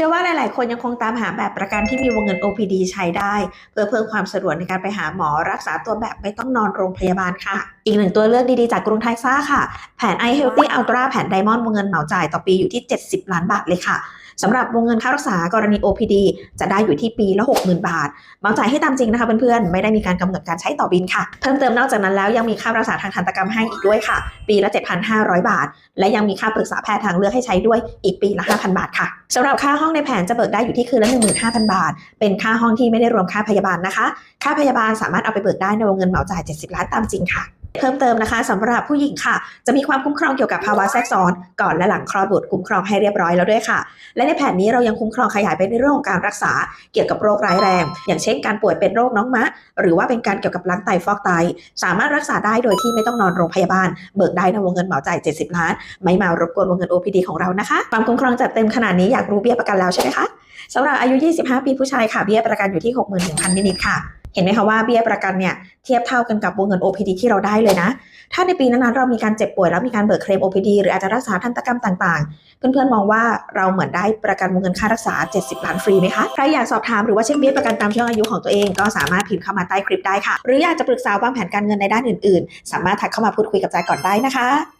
ชื่อว่าหลาย ๆ คนยังคงตามหาแบบประกันที่มีวงเงิน OPD ใช้ได้ เพื่อเพิ่มความสะดวกในการไปหาหมอรักษาตัวแบบไม่ต้องนอนโรงพยาบาลค่ะ อีกหนึ่งตัวเลือกดีๆ จากกรุงไทยซ่าค่ะ แผน i Healthy Ultra แผน Diamond วงเงินเหมาจ่ายต่อปีอยู่ที่ 70 ล้านบาทเลยค่ะสำหรับวงเงินค่ารักษากรณี OPD จะได้อยู่ที่ปีละ 60,000 บาทเหมาจ่ายให้ตามจริงนะคะเพื่อนๆ ไม่ได้มีการกำหนดการใช้ต่อบินค่ะ เพิ่มเติมนอกจากนั้นแล้วยังมีค่ารักษาทางทันตกรรมให้อีกด้วยค่ะ ปีละ 7,500 บาท และยังมีค่าปรึกษาแพทย์ทางเลือกให้ใช้ด้วยอีกปีละ 5,000 บาทค่ะสำหรับค่าห้องในแผนจะเบิกได้อยู่ที่คืนละ 15,000 บาท เป็นค่าห้องที่ไม่ได้รวมค่าพยาบาลนะคะ ค่าพยาบาลสามารถเอาไปเบิกได้ในวงเงินเหมาจ่าย 70 ล้านตามจริงค่ะ เพิ่มเติมนะคะสำหรับผู้หญิงค่ะ จะมีความคุ้มครองเกี่ยวกับภาวะแทรกซ้อน ก่อนและหลังคลอดบุตรคุ้มครองให้เรียบร้อยแล้วด้วยค่ะ และในแผนนี้เรายังคุ้มครองขยายไปในเรื่องของการรักษาเกี่ยวกับโรคร้ายแรง อย่างเช่นการป่วยเป็นโรคน้องมะ หรือว่าเป็นการเกี่ยวกับล้างไตฟอกไต สามารถรักษาได้โดยที่ไม่ต้องนอนโรงพยาบาล เบิกได้ในวงเงินเหมาจ่าย 70 ล้าน ไม่มารบกวนวงเงิน OPD ของเรานะคะความคุ้มครองจัดเต็มขนาดนี้อยากรู้เบี้ยประกันแล้วใช่ไหมคะสำหรับอายุ 25 ปีผู้ชายค่ะเบี้ยประกันอยู่ที่ 61,000นิดๆค่ะ เห็นไหมคะว่าเบี้ยประกันเนี่ยเทียบเท่ากันกับวงเงิน OPD ที่เราได้เลยนะ ถ้าในปีนั้นๆเรามีการเจ็บป่วยแล้วมีการเบิกเคลม OPD หรืออาจจะรักษาทันตกรรมต่างๆ เพื่อนๆมองว่าเราเหมือนได้ประกันวงเงินค่ารักษา 70 ล้านฟรีไหมคะ ใครอยากสอบถามหรือว่าเช็คเบี้ยประกันตามช่วงอายุของตัวเองก็สามารถพิมพ์เข้ามาใต้คลิปได้ค่ะ หรืออยากจะปรึกษาวางแผนการเงินในด้านอื่น ๆ สามารถทักเข้ามาพูดคุยกับจายก่อนได้นะคะ